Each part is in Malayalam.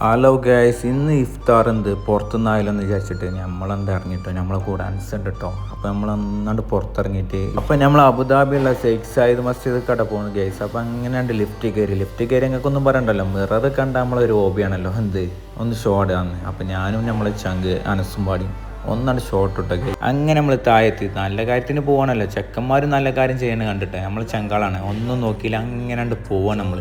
ഹലോ ഗൈസ് ഇന്ന് ഇഫ്താർ എന്ത്? പുറത്തുനിന്നായാലെന്ന് വിചാരിച്ചിട്ട് നമ്മളെന്ത് ഇറങ്ങിട്ടോ നമ്മളെ കൂടെ ഉണ്ട് കേട്ടോ അപ്പോൾ നമ്മൾ അന്നാണ്ട് പുറത്തിറങ്ങിയിട്ട് അപ്പോൾ നമ്മൾ അബുദാബിയുള്ള ഷെയ്ഖ് സായിദ് മസ്ജിദ് കട പോകുന്നു ഗൈസ് അപ്പോൾ അങ്ങനെയുണ്ട് ലിഫ്റ്റ് കയറി. ലിഫ്റ്റ് കയറി ഞങ്ങൾക്കൊന്നും പറയണ്ടല്ലോ. മിറർ കണ്ട നമ്മളൊരു ഹോബിയാണല്ലോ എന്ത്? ഒന്ന് ഷോർട്ട് അപ്പോൾ ഞാനും നമ്മളെ ചങ്ക് അനസും പാടി ഒന്നാണ് ഷോർട്ട് ഇട്ടൊക്കെ അങ്ങനെ നമ്മൾ താഴെത്തി. നല്ല കാര്യത്തിന് പോവാണല്ലോ. ചെക്കന്മാർ നല്ല കാര്യം ചെയ്യണ കണ്ടിട്ട്. നമ്മൾ ചങ്കാളാണ്. ഒന്നും നോക്കിയില്ല. അങ്ങനെ പോവാണ് നമ്മൾ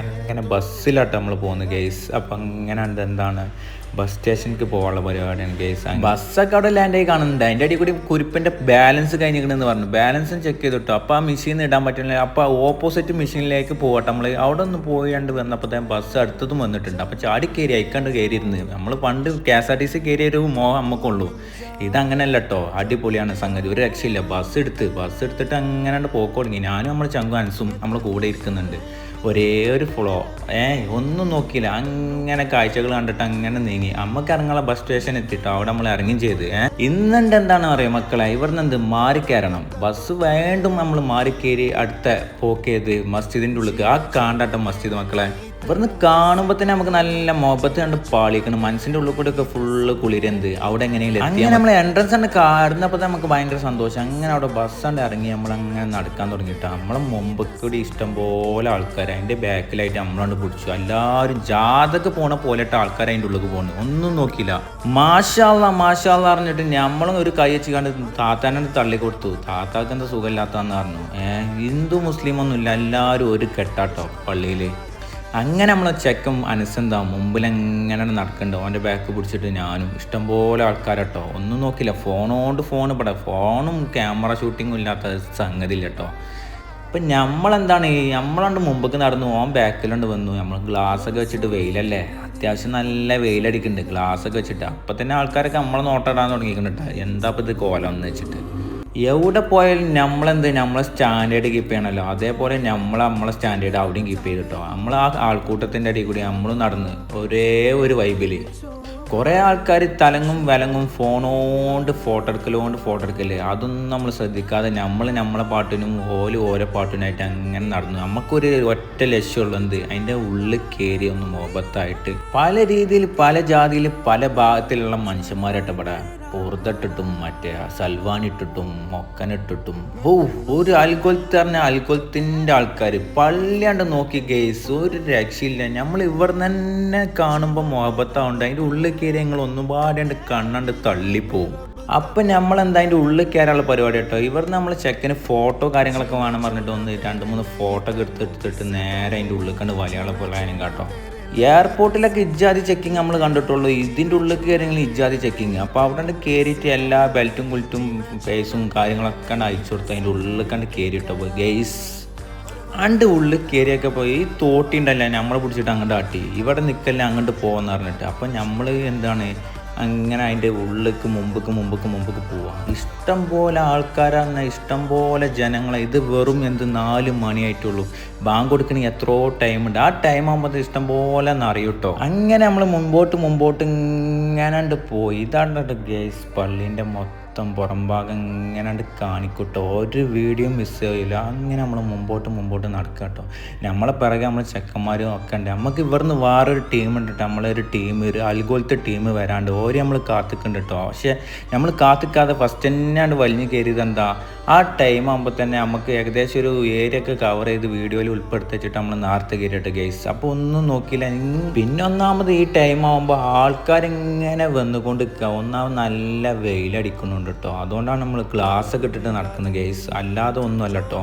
അങ്ങനെ ബസ്സിലാട്ടോ നമ്മൾ പോകുന്നത് ഗെയ്സ് അപ്പം അങ്ങനെ എന്താണ്? ബസ് സ്റ്റേഷനിലേക്ക് പോകാനുള്ള പരിപാടിയാണ് ഗെയ്സ് ബസ്സൊക്കെ അവിടെ ലാൻഡ് ആയി കാണുന്നുണ്ട്. അതിന്റെ അടി കൂടി കുരിപ്പിന്റെ ബാലൻസ് കഴിഞ്ഞിരിക്കണമെന്ന് പറഞ്ഞു. ബാലൻസും ചെക്ക് ചെയ്തിട്ടു അപ്പോൾ ആ മെഷീൻ ഇടാൻ പറ്റില്ല അപ്പോൾ ഓപ്പോസിറ്റ് മെഷീനിലേക്ക് പോകട്ടെ. നമ്മൾ അവിടെ ഒന്ന് പോയാണ്ട് വന്നപ്പോൾ ബസ് അടുത്തതും വന്നിട്ടുണ്ട്. അപ്പോൾ ചാടി കയറി അയക്കാണ്ട് കയറിയിരുന്നു നമ്മൾ പണ്ട് K S R T C കയറിയ ഒരു മോഹം നമുക്കുള്ളൂ ഇതങ്ങനെയല്ല കേട്ടോ അടിപൊളിയാണ് സംഗതി. ഒരു രക്ഷയില്ല. ബസ് എടുത്ത് ബസ് എടുത്തിട്ട് അങ്ങനെ പോക്കോടങ്ങി ഞാനും നമ്മൾ ചങ്കു അൻസും നമ്മൾ കൂടെ ഇരിക്കുന്നുണ്ട്. ഒരേ ഒരു ഫ്ലോ ഏ ഒന്നും നോക്കിയില്ല. അങ്ങനെ കാഴ്ചകൾ കണ്ടിട്ട് അങ്ങനെ നീങ്ങി. അമ്മയ്ക്ക് ഇറങ്ങാനുള്ള ബസ് സ്റ്റേഷൻ എത്തിയിട്ടോ അവിടെ നമ്മൾ ഇറങ്ങുകയും ചെയ്ത്. ഏ ഇന്നുണ്ട് എന്താണ് പറയുക മക്കളെ? ഇവിടുന്ന് എന്ത് മാറിക്കയറണം ബസ് വേണ്ടും നമ്മൾ മാറിക്കയറി അടുത്ത പോക്കേത് മസ്ജിദിന്റെ ഉള്ളിൽ ആ കാണ്ടാട്ടം മസ്ജിദ് മക്കളെ. ഇവിടുന്ന് കാണുമ്പോൾ തന്നെ നമുക്ക് നല്ല മുഖത്ത് കണ്ട് പാളിക്കണം മനസ്സിന്റെ ഉള്ളിൽ കൂടെ ഒക്കെ ഫുള്ള് കുളിരന്ത്? അവിടെ എങ്ങനെയും അങ്ങനെ നമ്മൾ എൻട്രൻസ് ഉണ്ട് തന്നെ നമുക്ക് ഭയങ്കര സന്തോഷം. അങ്ങനെ അവിടെ ബസ് ഉണ്ട് ഇറങ്ങി നമ്മൾ അങ്ങനെ നടക്കാൻ തുടങ്ങിയിട്ട് നമ്മളെ മുമ്പ് കൂടി ഇഷ്ടംപോലെ ആൾക്കാർ അതിന്റെ ബാക്കിലായിട്ട് നമ്മളോണ്ട് പിടിച്ചു. എല്ലാവരും ജാഥക്ക് പോണ പോലെട്ട് ആൾക്കാർ അതിന്റെ ഉള്ളിൽ പോകുന്നു ഒന്നും നോക്കിയില്ല. മാഷാള്ള മാഷാള്ള പറഞ്ഞിട്ട് നമ്മളും ഒരു കൈ വെച്ച് കണ്ട് താത്താനെ തള്ളി കൊടുത്തു. താത്താക്ക് എന്താ സുഖമില്ലാത്തതെന്ന് പറഞ്ഞു. ഏഹ് ഹിന്ദു മുസ്ലിം ഒന്നും ഇല്ല എല്ലാവരും ഒരു കെട്ടാട്ടോ പള്ളിയിൽ അങ്ങനെ നമ്മളെ ചെക്കൻ അനുസന്താ മുമ്പിൽ എങ്ങനെ നടക്കണ്ടോ? ഓന്റെ ബാക്ക് പിടിച്ചിട്ട് ഞാനും ഇഷ്ടംപോലെ ആൾക്കാരട്ടോ. ഒന്നും നോക്കില്ല. ഫോണോണ്ട് ഫോൺ ഇവിടെ. ഫോണും ക്യാമറ ഷൂട്ടിങ്ങും ഇല്ലാത്ത സംഗതി ഇല്ല കേട്ടോ. ഇപ്പം നമ്മളെന്താണ് നമ്മളുണ്ട് മുമ്പേക്ക് നടന്നു. ഓൻ ബാക്കിലുണ്ട് വന്നു. നമ്മൾ ഗ്ലാസ് ഒക്കെ വെച്ചിട്ട് വെയിലല്ലേ? അത്യാവശ്യം നല്ല വെയിലടിക്കുന്നുണ്ട് ഗ്ലാസ് ഒക്കെ വെച്ചിട്ട്. അപ്പം തന്നെ ആൾക്കാരൊക്കെ നമ്മളെ നോട്ടം ഇടാൻ തുടങ്ങിയിട്ടുണ്ട് എന്താ ഇപ്പം ഇത് കോലം എന്ന് വെച്ചിട്ട്? എവിടെ പോയാലും നമ്മളെന്ത് നമ്മളെ സ്റ്റാൻഡേർഡ് കീപ്പ് ചെയ്യണമല്ലോ അതേപോലെ നമ്മൾ നമ്മളെ സ്റ്റാൻഡേർഡ് അവിടെയും കീപ്പ് ചെയ്തിട്ടോ നമ്മൾ ആ ആൾക്കൂട്ടത്തിന്റെ ഇടയിൽ കൂടി നമ്മളും നടന്ന് ഒരേ ഒരു വൈബിൽ കുറേ ആൾക്കാർ തലങ്ങും വിലങ്ങും ഫോണോണ്ട് ഫോട്ടോ എടുക്കലോണ്ട് ഫോട്ടോ എടുക്കൽ. അതൊന്നും നമ്മൾ ശ്രദ്ധിക്കാതെ നമ്മൾ നമ്മളെ പാട്ടിനും ഓൽ ഓരോ പാട്ടിനായിട്ട് അങ്ങനെ നടന്നു. നമുക്കൊരു ഒറ്റ ലക്ഷ്യമുള്ളൂ എന്ത്? അതിന്റെ ഉള്ളിൽ കയറി ഒന്ന് മോബത്തായിട്ട് പല രീതിയിൽ പല ജാതിയിൽ പല ഭാഗത്തിലുള്ള മനുഷ്യന്മാരായിട്ട് പുറത്തിട്ടിട്ടും മറ്റേ സൽവാനിട്ടിട്ടും മൊക്കനിട്ടിട്ടും. ഓ ഒരു അൽക്കൊലത്ത് പറഞ്ഞ അൽക്കൊലത്തിന്റെ ആൾക്കാർ പള്ളിയാണ്ട് നോക്കി ഗേസ് ഒരു രക്ഷയില്ല. നമ്മൾ ഇവിടെ തന്നെ കാണുമ്പോൾ മുഹബത്താവുണ്ട്. അതിന്റെ ഉള്ളിൽ കയറി ഞങ്ങൾ ഒന്നും പാടാണ്ട് കണ്ണണ്ട് തള്ളിപ്പോവും. അപ്പം നമ്മൾ എന്താ അതിന്റെ ഉള്ളിൽ കയറാനുള്ള പരിപാടി കേട്ടോ? ഇവർ നമ്മൾ ചെക്കന് ഫോട്ടോ കാര്യങ്ങളൊക്കെ വേണം പറഞ്ഞിട്ട് ഒന്ന് രണ്ട് മൂന്ന് ഫോട്ടോ ഒക്കെ എടുത്തെടുത്തിട്ട് നേരെ അതിന്റെ ഉള്ളിൽ കണ്ട് വലിയാളെ പോലെ കേട്ടോ. എയർപോർട്ടിലൊക്കെ ഇജ്ജാതി ചെക്കിങ് നമ്മൾ കണ്ടിട്ടുള്ളൂ. ഇതിന്റെ ഉള്ളിൽ കയറിയെങ്കിലും ഇജ്ജാതി ചെക്കിങ് അപ്പോൾ അവിടെ കയറിയിട്ട് എല്ലാ ബെൽറ്റും കുൽറ്റും പേസും കാര്യങ്ങളൊക്കെ അയച്ചു കൊടുത്ത് അതിന്റെ ഉള്ളിൽ കണ്ട് കയറിയിട്ടോ പോയി. ഗെയ്സ് അണ്ട് ഉള്ളിൽ കയറിയൊക്കെ പോയി. തോട്ടിണ്ടല്ല നമ്മളെ പിടിച്ചിട്ട് അങ്ങോട്ട് ആട്ടി. ഇവിടെ നിൽക്കല്ലേ അങ്ങോട്ട് പോകുമെന്ന് പറഞ്ഞിട്ട്. അപ്പം നമ്മൾ എന്താണ് അങ്ങനെ അതിന്റെ ഉള്ളിലേക്ക് മുമ്പക്ക് മുമ്പക്ക് മുമ്പക്ക് പോവാം. ഇഷ്ടം പോലെ ആൾക്കാരാണ് ഇഷ്ടം പോലെ ജനങ്ങളെ. ഇത് വെറും എന്ത് നാല് മണിയായിട്ടുള്ളൂ. ബാങ്ക് കൊടുക്കണമെങ്കിൽ എത്രയോ ടൈമുണ്ട് ആ ടൈം ആകുമ്പോൾ ഇഷ്ടം പോലെ അറിയൂട്ടോ. അങ്ങനെ നമ്മൾ മുമ്പോട്ട് മുമ്പോട്ട് ഇങ്ങനെ പോയി. ഇതാണ് ഗേസ് പള്ളീന്റെ മൊത്തം പുറം ഭാഗം ഇങ്ങനെ കാണിക്കൂട്ടോ. ഒരു വീഡിയോ മിസ് ചെയ്യില്ല അങ്ങനെ നമ്മൾ മുമ്പോട്ട് മുമ്പോട്ട് നടക്കുക കേട്ടോ നമ്മളെ പിറകെ നമ്മൾ ചെക്കന്മാരും ഒക്കെ ഉണ്ട്. നമുക്ക് ഇവിടുന്ന് വേറൊരു ടീം ഉണ്ട് കേട്ടോ നമ്മളൊരു ടീം ഒരു അൽഗോലത്തെ ടീം വരാണ്ട്. ഓരോ നമ്മൾ കാത്തിക്കുന്നുണ്ട് കേട്ടോ പക്ഷേ നമ്മൾ കാത്തിക്കാതെ ഫസ്റ്റ് തന്നെയാണ് വലിഞ്ഞു കയറിയത് എന്താ? ആ ടൈം ആകുമ്പോൾ തന്നെ നമുക്ക് ഏകദേശം ഒരു ഏരിയ ഒക്കെ കവർ ചെയ്ത് വീഡിയോയിൽ ഉൾപ്പെടുത്തിച്ചിട്ട് നമ്മൾ നേരത്തെ കയറിയിട്ട് ഗൈസ് അപ്പോൾ ഒന്നും നോക്കിയില്ല. പിന്നെ ഒന്നാമത് ഈ ടൈം ആകുമ്പോൾ ആൾക്കാരിങ്ങനെ വന്നുകൊണ്ട് ഒന്നാമത് നല്ല വെയിലടിക്കുന്നുണ്ട്. കേട്ടോ അതുകൊണ്ടാണ് നമ്മൾ ഗ്ലാസ് ഒക്കെ ഇട്ടിട്ട് നടക്കുന്നത് ഗെയ്സ് അല്ലാതെ ഒന്നുമല്ല കേട്ടോ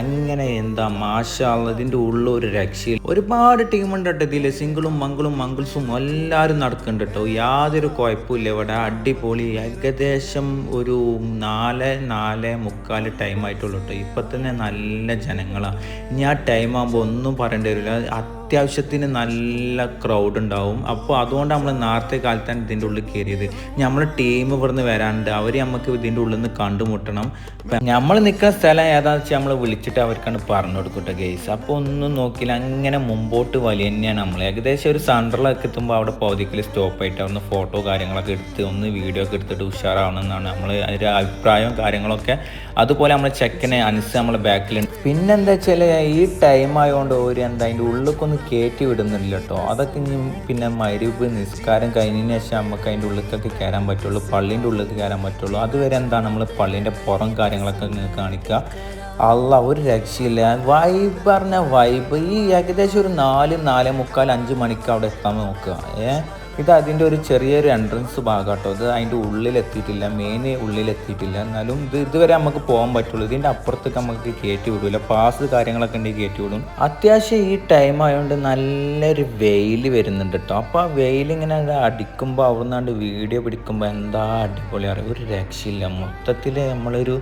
അങ്ങനെ എന്താ മാഷാള്ള ഇതിന്റെ ഉള്ളിൽ ഒരു രക്ഷയിൽ ഒരുപാട് ടീമുണ്ട് കേട്ടോ ഇതിൽ സിംഗിളും മംഗിളും മംഗിൾസും എല്ലാവരും നടക്കുന്നുണ്ട് കേട്ടോ യാതൊരു കുഴപ്പമില്ല ഇവിടെ. അടിപൊളി. ഏകദേശം ഒരു നാല് നാല് മുക്കാൽ ടൈം ആയിട്ടുള്ളൂ കേട്ടോ ഇപ്പം തന്നെ നല്ല ജനങ്ങളാണ് ഇനി ആ ടൈം ആകുമ്പോൾ ഒന്നും പറയേണ്ടി വരില്ല. അത്യാവശ്യത്തിന് നല്ല ക്രൗഡ് ഉണ്ടാവും. അപ്പോൾ അതുകൊണ്ട് നമ്മൾ നേരത്തെ കാലത്താണ് ഇതിന്റെ ഉള്ളിൽ കയറിയത് നമ്മൾ ടീം ഇവിടുന്ന് വരാണ്ട് അവർ നമുക്ക് ഇതിന്റെ ഉള്ളിൽ നിന്ന് കണ്ടുമുട്ടണം. നമ്മൾ നിൽക്കുന്ന സ്ഥലം ഏതാണെന്ന് വെച്ചാൽ നമ്മൾ വിളിച്ചിട്ട് അവർക്കാണ് പറഞ്ഞു കൊടുക്കട്ടെ ഗെയ്സ് അപ്പോൾ ഒന്നും നോക്കില്ല അങ്ങനെ മുമ്പോട്ട് വലിയ തന്നെയാണ് നമ്മൾ ഏകദേശം ഒരു സെൻട്രലൊക്കെ എത്തുമ്പോൾ അവിടെ പൗതിക്കൽ സ്റ്റോപ്പ് ആയിട്ട് അവിടുന്ന് ഫോട്ടോ കാര്യങ്ങളൊക്കെ എടുത്ത് ഒന്ന് വീഡിയോ ഒക്കെ എടുത്തിട്ട് ഉഷാറാവണമെന്നാണ് നമ്മൾ അതിന്റെ അഭിപ്രായവും കാര്യങ്ങളൊക്കെ അതുപോലെ നമ്മൾ ചെക്കനെ അനുസരിച്ച് നമ്മളെ ബാക്കിലുണ്ട് പിന്നെന്താ വെച്ചാൽ ഈ ടൈം ആയതുകൊണ്ട് ഒരു എന്താ അതിന്റെ ഉള്ളിലേക്കൊന്ന് കയറ്റി വിടുന്നില്ല കേട്ടോ അതൊക്കെ ഇനി പിന്നെ മരുവ് നിസ്കാരം കഴിഞ്ഞതിന് ശേഷം നമുക്ക് അതിന്റെ ഉള്ളിലേക്കൊക്കെ കയറാൻ പറ്റുള്ളൂ പള്ളീന്റെ ഉള്ളിലേക്ക് കയറാൻ പറ്റുള്ളൂ. അതുവരെ എന്താണ് നമ്മൾ പള്ളീന്റെ പുറം കാര്യങ്ങളൊക്കെ നിങ്ങൾക്ക് കാണിക്കുക. അല്ല ഒരു രക്ഷയില്ല. വൈബ് പറഞ്ഞ വൈബ് ഈ ഏകദേശം ഒരു നാല് നാല് മുക്കാൽ അഞ്ച് മണിക്ക് അവിടെ എത്താൻ നോക്കുക. ഏ? ഇത് അതിന്റെ ഒരു ചെറിയൊരു എൻട്രൻസ് ഭാഗം കേട്ടോ ഇത് അതിന്റെ ഉള്ളിലെത്തിയിട്ടില്ല മെയിൻ ഉള്ളിലെത്തിയിട്ടില്ല. എന്നാലും ഇത് ഇതുവരെ നമുക്ക് പോകാൻ പറ്റുള്ളൂ. ഇതിന്റെ അപ്പുറത്തേക്ക് നമുക്ക് കയറ്റി വിടില്ല പാസ് കാര്യങ്ങളൊക്കെ ഉണ്ടെങ്കിൽ കയറ്റി വിടും. അത്യാവശ്യം ഈ ടൈം ആയതുകൊണ്ട് നല്ലൊരു വെയിൽ വരുന്നുണ്ട് കേട്ടോ അപ്പോൾ ആ വെയിൽ ഇങ്ങനെ അടിക്കുമ്പോൾ അവിടെ നിന്നാണ്ട് വീഡിയോ പിടിക്കുമ്പോൾ എന്താ അടിപൊളി അടിപൊളിയാണ് ഒരു രക്ഷയില്ല. മൊത്തത്തിൽ നമ്മളൊരു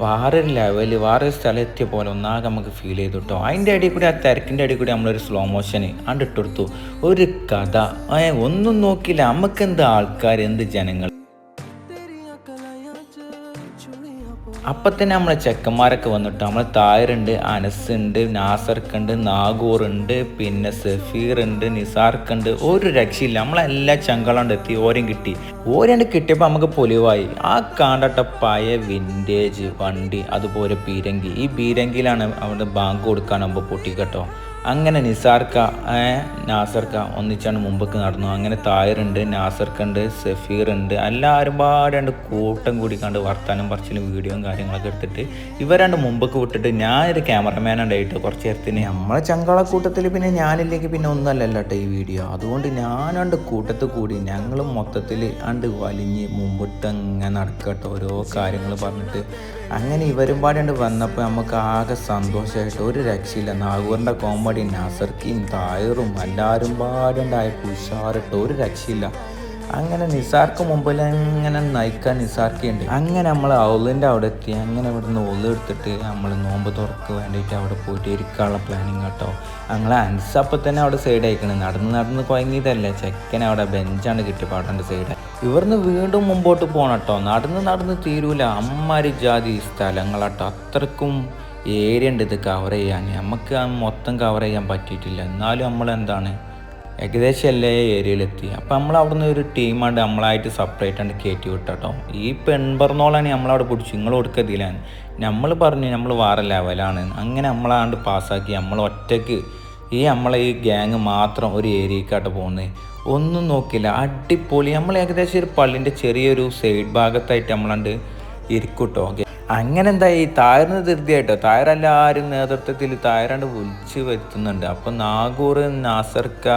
വേറൊരു വേറൊരു സ്ഥലം എത്തിയ പോലെ ഒന്നാകെ നമുക്ക് ഫീൽ ചെയ്തു കേട്ടോ അതിന്റെ ഇടയിൽ കൂടി ആ തിരക്കിന്റെ ഇടയിൽ കൂടി നമ്മളൊരു സ്ലോ മോഷന് കണ്ടിട്ടെടുത്തു ഒരു കഥ. ഒന്നും നോക്കില്ല നമുക്ക് എന്ത് ആൾക്കാർ എന്ത് ജനങ്ങൾ? അപ്പം തന്നെ നമ്മളെ ചെക്കന്മാരൊക്കെ വന്നിട്ട് നമ്മൾ തായറുണ്ട് അനസ് ഉണ്ട് നാസർക്കുണ്ട് നാഗൂറുണ്ട് പിന്നെ സഫീർ ഉണ്ട് നിസാർക്കുണ്ട്. ഒരു രക്ഷയില്ല. നമ്മളെല്ലാ ചങ്കളോണ്ട് എത്തി ഓരം കിട്ടി. ഓരണ്ട് കിട്ടിയപ്പോൾ നമുക്ക് പൊലിവായി. ആ കാണ്ടട്ട പഴയ വിന്റേജ് വണ്ടി അതുപോലെ പീരങ്കി. ഈ പീരങ്കിയിലാണ് അവിടെ ബാങ്ക് കൊടുക്കാൻ നമ്മൾ പൊട്ടിക്കട്ടോ. അങ്ങനെ നിസാർക്ക നാസർക്ക ഒന്നിച്ചാണ് മുമ്പൊക്കെ നടന്നു. അങ്ങനെ തായറുണ്ട് നാസർക്കുണ്ട് ഉണ്ട് എല്ലാവരും പാടാണ്ട് കൂട്ടം കൂടി കണ്ട് വർത്താനം പറച്ചിലും വീഡിയോയും കാര്യങ്ങളൊക്കെ എടുത്തിട്ട് ഇവരാണ്ട് മുമ്പൊക്കെ വിട്ടിട്ട് ഞാനൊരു ക്യാമറമാൻ ഉണ്ടായിട്ട് കുറച്ച് നേരത്തിന്. നമ്മളെ ചങ്കള കൂട്ടത്തിൽ പിന്നെ ഞാനില്ലെങ്കിൽ പിന്നെ ഒന്നല്ലല്ലോ കേട്ടോ ഈ വീഡിയോ. അതുകൊണ്ട് ഞാനണ്ട് കൂട്ടത്തിൽ കൂടി ഞങ്ങൾ മൊത്തത്തിൽ അണ്ട് വലിഞ്ഞ് മുമ്പിട്ട് അങ്ങനെ നടക്കട്ടോ ഓരോ കാര്യങ്ങൾ പറഞ്ഞിട്ട് അങ്ങനെ ഇവരും പാടാണ്ട് വന്നപ്പോൾ നമുക്ക് ആകെ സന്തോഷമായിട്ട് ഒരു രക്ഷയില്ല. നാഗൂറിന്റെ കോമഡി നസർക്കിയും തായറും എല്ലാവരും പാടുണ്ടായ ഉഷാറിട്ട് ഒരു രക്ഷയില്ല. അങ്ങനെ നിസാർക്ക് മുമ്പിൽ അങ്ങനെ നയിക്കാൻ നിസാർക്കുണ്ട്. അങ്ങനെ നമ്മൾ ഔലിന്റെ അവിടെ എത്തി. അങ്ങനെ ഇവിടുന്ന് ഓൽ എടുത്തിട്ട് നമ്മൾ നോമ്പ് തുറക്ക് വേണ്ടിയിട്ട് അവിടെ പോയിട്ട് ഇരിക്കാനുള്ള പ്ലാനിങ് കേട്ടോ ഞങ്ങൾ അൻസപ്പം തന്നെ അവിടെ സൈഡ് അയക്കണം നടന്ന് നടന്ന് കുഴങ്ങിയതല്ലേ ചെക്കൻ അവിടെ ബെഞ്ചാണ് കിട്ടി അവിടെ സൈഡ് ഇവിടുന്ന് വീണ്ടും മുമ്പോട്ട് പോകണം കേട്ടോ നടന്ന് നടന്ന് തീരൂല. അമ്മാരി ജാതി സ്ഥലങ്ങളാട്ടോ. അത്രക്കും ഏരിയ ഉണ്ട് ഇത് കവർ ചെയ്യാൻ. നമുക്ക് മൊത്തം കവർ ചെയ്യാൻ പറ്റിയിട്ടില്ല. എന്നാലും നമ്മൾ എന്താണ് ഏകദേശം എല്ലാ ഏരിയയിലെത്തി അപ്പോൾ നമ്മൾ അവിടുന്ന് ഒരു ടീമാണ്ട് നമ്മളായിട്ട് സെപ്പറേറ്റ് ആണ് കയറ്റി വിട്ടോ ഈ പെൺപറന്നോളാണ് നമ്മളവിടെ പിടിച്ചു. നിങ്ങൾ കൊടുക്കതിലാണ് നമ്മൾ പറഞ്ഞു നമ്മൾ വേറെ ലെവലാണ് അങ്ങനെ നമ്മളാണ്ട് പാസ്സാക്കി നമ്മൾ ഒറ്റയ്ക്ക് ഈ നമ്മളെ ഈ ഗ്യാങ് മാത്രം ഒരു ഏരിയക്കാട്ട് പോകുന്നത് ഒന്നും നോക്കില്ല അടിപൊളി. നമ്മൾ ഏകദേശം ഒരു പള്ളിന്റെ ചെറിയൊരു സൈഡ് ഭാഗത്തായിട്ട് നമ്മളണ്ട് ഇരിക്കൂട്ടോ. അങ്ങനെ എന്താ ഈ തായറിന് ധൃതിയായിട്ടോ തായറെല്ലാവരും നേതൃത്വത്തിൽ തായറാണ്ട് വിളിച്ച് വരുത്തുന്നുണ്ട്. അപ്പം നാഗൂർ നാസർക്ക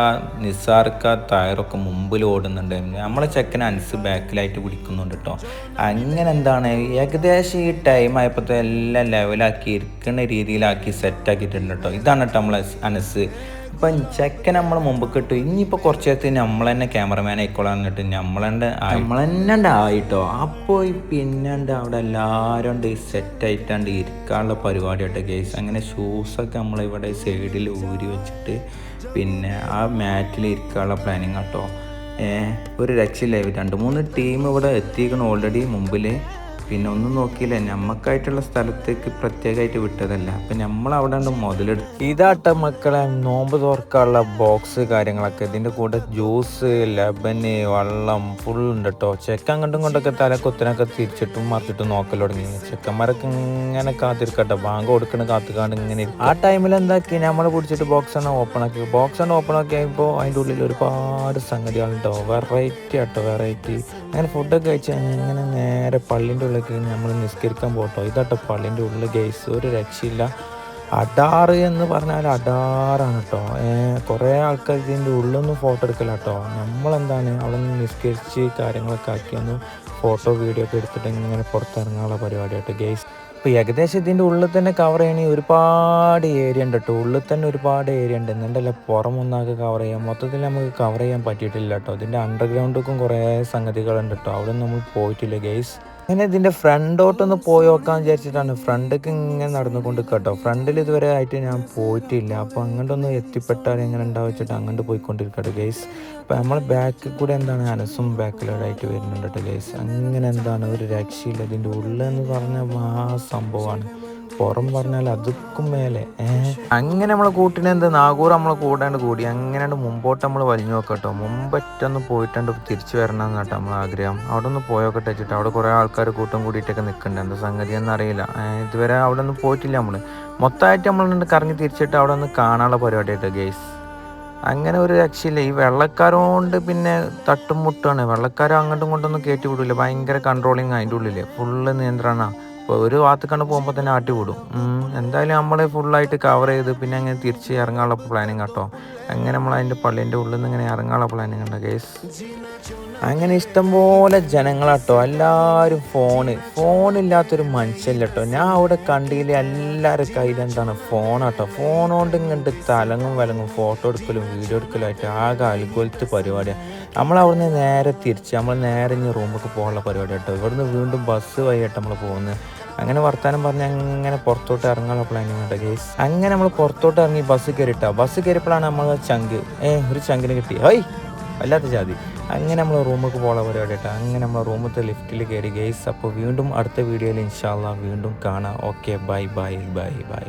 നിസാർക്ക തായറൊക്കെ മുമ്പിൽ ഓടുന്നുണ്ട്. നമ്മളെ ചെക്കൻ അൻസ് ബാക്കിലായിട്ട് പിടിക്കുന്നുണ്ട് കേട്ടോ അങ്ങനെ എന്താണ് ഏകദേശം ഈ ടൈം ആയപ്പോഴത്തെ എല്ലാം ലെവലാക്കി ഇരിക്കുന്ന രീതിയിലാക്കി സെറ്റാക്കിയിട്ടുണ്ട് കേട്ടോ ഇതാണ് കേട്ടോ നമ്മളെ അനസ് അപ്പം ചെക്കൻ നമ്മളെ മുമ്പ് കിട്ടും ഇനിയിപ്പോൾ കുറച്ച് നേരത്ത് നമ്മൾ തന്നെ ക്യാമറമാൻ ആയിക്കോളാം എന്നിട്ട് നമ്മളെ നമ്മളെന്നെ ആയിട്ടോ. അപ്പോൾ പിന്നണ്ട് അവിടെ എല്ലാവരും ഉണ്ട് സെറ്റായിട്ടാണ്ട് ഇരിക്കാനുള്ള പരിപാടി കേട്ടോ കേസ് അങ്ങനെ ഷൂസൊക്കെ നമ്മളിവിടെ സൈഡിൽ ഊരി വെച്ചിട്ട് പിന്നെ ആ മാറ്റിൽ ഇരിക്കാനുള്ള പ്ലാനിങ് കേട്ടോ ഒരു രക്ഷയില്ല. രണ്ട് മൂന്ന് ടീം ഇവിടെ എത്തിയിരിക്കണം ഓൾറെഡി മുമ്പിൽ പിന്നെ ഒന്നും നോക്കിയില്ല. നമ്മക്കായിട്ടുള്ള സ്ഥലത്തേക്ക് പ്രത്യേകമായിട്ട് വിട്ടതല്ല. അപ്പം നമ്മൾ അവിടെ മുതലെടുത്ത് ഇതാട്ട മക്കളെ നോമ്പ് തുറക്കാനുള്ള ബോക്സ് കാര്യങ്ങളൊക്കെ. ഇതിന്റെ കൂടെ ജ്യൂസ് ലബന് വെള്ളം ഫുൾ ഉണ്ട് കേട്ടോ ചെക്കൻ കണ്ടും കൊണ്ടൊക്കെ തല കൊത്തിനൊക്കെ തിരിച്ചിട്ടും മറിച്ചിട്ടും നോക്കൽ തുടങ്ങി. ചെക്കന്മാരൊക്കെ ഇങ്ങനെ കാത്തിരിക്കട്ടെ. ബാങ്ക് കൊടുക്കണ കാത്തുകാണ്ട് ഇങ്ങനെ. ആ ടൈമിൽ എന്താക്കി? നമ്മൾ പിടിച്ചിട്ട് ബോക്സ് ആണ് ഓപ്പൺ ആക്കി. ബോക്സ് ആണ് ഓപ്പൺ ആക്കി ആയപ്പോ അതിന്റെ ഉള്ളിൽ ഒരുപാട് സംഗതികളുണ്ടോ? വെറൈറ്റി ആട്ടോ വെറൈറ്റി അങ്ങനെ ഫുഡൊക്കെ കഴിച്ച് അങ്ങനെ നേരെ പള്ളിന്റെ ഉള്ളിലേക്ക് നമ്മൾ നിസ്കരിക്കാൻ പോട്ടോ. ഇതാട്ടോ പള്ളിന്റെ ഉള്ളിൽ ഗേസ് ഒരു രക്ഷയില്ല. അഡാറ് എന്ന് പറഞ്ഞാൽ അഡാറാണ് കേട്ടോ കുറേ ആൾക്കാർ ഇതിന്റെ ഉള്ളൊന്നും ഫോട്ടോ എടുക്കില്ല കേട്ടോ നമ്മളെന്താണ് അവിടെ നിന്ന് നിസ്കരിച്ച് കാര്യങ്ങളൊക്കെ ആക്കി ഒന്ന് ഫോട്ടോ വീഡിയോ ഒക്കെ എടുത്തിട്ട് ഇങ്ങനെ പുറത്തിറങ്ങാനുള്ള പരിപാടിയായിട്ട് ഗേസ് ഇപ്പോൾ ഏകദേശം ഇതിന്റെ ഉള്ളിൽ തന്നെ കവർ ചെയ്യണമെങ്കിൽ ഒരുപാട് ഏരിയ ഉണ്ട് കേട്ടോ ഉള്ളിൽ തന്നെ ഒരുപാട് ഏരിയ ഉണ്ട്. എന്നുണ്ടല്ലേ പുറം ഒന്നാകെ കവർ ചെയ്യാം. മൊത്തത്തിൽ നമുക്ക് കവർ ചെയ്യാൻ പറ്റിയിട്ടില്ല കേട്ടോ ഇതിന്റെ അണ്ടർഗ്രൗണ്ടിലേക്കും കുറേ സംഗതികളുണ്ട് കേട്ടോ അവിടെ നമ്മൾ പോയിട്ടില്ല ഗൈസ് അങ്ങനെ ഇതിന്റെ ഫ്രണ്ടോട്ടൊന്ന് പോയി നോക്കാൻ വിചാരിച്ചിട്ടാണ്. ഫ്രണ്ടൊക്കെ ഇങ്ങനെ നടന്നുകൊണ്ട് കേട്ടോ. ഫ്രണ്ടിൽ ഇതുവരെ ആയിട്ട് ഞാൻ പോയിട്ടില്ല. അപ്പോൾ അങ്ങോട്ടൊന്ന് എത്തിപ്പെട്ടാൽ എങ്ങനെ ഉണ്ടാവും വെച്ചിട്ട് അങ്ങോട്ട് പോയിക്കൊണ്ടിരിക്കട്ടെ ഗൈസ് അപ്പോൾ നമ്മൾ ബാക്കിൽ കൂടെ എന്താണ് അനസും ബാക്കിലോടായിട്ട് വരുന്നുണ്ട് കേട്ടോ ഗൈസ് അങ്ങനെ എന്താണ് ഒരു രക്ഷയില്ല. ഇതിന്റെ ഉള്ളെന്ന് പറഞ്ഞ ആ സംഭവമാണ്. പുറം പറഞ്ഞാൽ അതുക്കും മേലെ. അങ്ങനെ നമ്മളെ കൂട്ടിനെ എന്ത്? നാഗൂർ നമ്മളെ കൂടാണ്ട് കൂടി. അങ്ങനെ മുമ്പോട്ട് നമ്മൾ വലിഞ്ഞു നോക്കട്ടോ. മുമ്പറ്റൊന്ന് പോയിട്ടുണ്ട് തിരിച്ചു വരണം എന്ന് കേട്ടോ നമ്മൾ ആഗ്രഹം. അവിടെ ഒന്ന് പോയോക്കട്ടെ വെച്ചിട്ട് അവിടെ കുറേ ആൾക്കാർ കൂട്ടം കൂടിയിട്ടൊക്കെ നിൽക്കുന്നുണ്ട് എന്താ സംഗതി എന്നറിയില്ല. ഇതുവരെ അവിടെ ഒന്നും പോയിട്ടില്ല നമ്മൾ മൊത്തമായിട്ട് നമ്മൾ കറങ്ങി തിരിച്ചിട്ട് അവിടെ ഒന്ന് കാണാനുള്ള പരിപാടിയായിട്ട് ഗെയ്സ് അങ്ങനെ ഒരു രക്ഷയില്ല. ഈ വെള്ളക്കാരോണ്ട് പിന്നെ തട്ടും മുട്ടാണ് വെള്ളക്കാരും അങ്ങോട്ടും ഇങ്ങോട്ടൊന്നും കയറ്റി വിടില്ല ഭയങ്കര കൺട്രോളിങ് അതിന്റെ ഉള്ളിൽ ഫുള്ള് നിയന്ത്രണമാണ് ഇപ്പോൾ ഒരു ഭാഗത്തേക്കാണ് പോകുമ്പോൾ തന്നെ ആട്ടി വിടും. എന്തായാലും നമ്മളെ ഫുള്ളായിട്ട് കവർ ചെയ്ത് പിന്നെ അങ്ങനെ തിരിച്ച് ഇറങ്ങാനുള്ള പ്ലാനിങ് കേട്ടോ അങ്ങനെ നമ്മൾ അതിന്റെ പള്ളീന്റെ ഉള്ളിൽ നിന്ന് ഇങ്ങനെ ഇറങ്ങാനുള്ള പ്ലാനിങ് ഉണ്ട് കേസ് അങ്ങനെ ഇഷ്ടംപോലെ ജനങ്ങളാട്ടോ. എല്ലാവരും ഫോണ് ഫോണില്ലാത്തൊരു മനുഷ്യല്ല കേട്ടോ ഞാൻ അവിടെ കണ്ടില്ല എല്ലാവരും കയ്യിൽ എന്താണ് ഫോണാട്ടോ ഫോണോണ്ട് ഇങ്ങോട്ട് തലങ്ങും വിലങ്ങും ഫോട്ടോ എടുക്കലും വീഡിയോ എടുക്കലും ആയിട്ട് ആകെ അൽഗോലത്ത് പരിപാടിയാണ് നമ്മൾ അവിടുന്ന് നേരെ തിരിച്ച് നമ്മൾ നേരെ ഇനി റൂമിലേക്ക് പോകാനുള്ള പരിപാടി കേട്ടോ. ഇവിടുന്ന് വീണ്ടും ബസ് വഴിയായിട്ട് നമ്മൾ പോകുന്നത് അങ്ങനെ വർത്താനം പറഞ്ഞ് അങ്ങനെ പുറത്തോട്ട് ഇറങ്ങാനുള്ള പ്ലാനിങ് കേട്ടോ ഗേസ് അങ്ങനെ നമ്മൾ പുറത്തോട്ട് ഇറങ്ങി ബസ് കയറിട്ടോ. ബസ് കയറിയപ്പോഴാണ് നമ്മൾ ചങ്ക് ഏ ഒരു ചങ്കിന് കിട്ടി. ഹൈ വല്ലാത്ത ജാതി. അങ്ങനെ നമ്മൾ റൂമിലേക്ക് പോകാനുള്ള പരിപാടി കേട്ടോ. അങ്ങനെ നമ്മൾ റൂമത്തെ ലിഫ്റ്റിൽ കയറി ഗേസ് അപ്പോൾ വീണ്ടും അടുത്ത വീഡിയോയിൽ ഇൻഷാല്ല വീണ്ടും കാണാം. Okay bye bye bye bye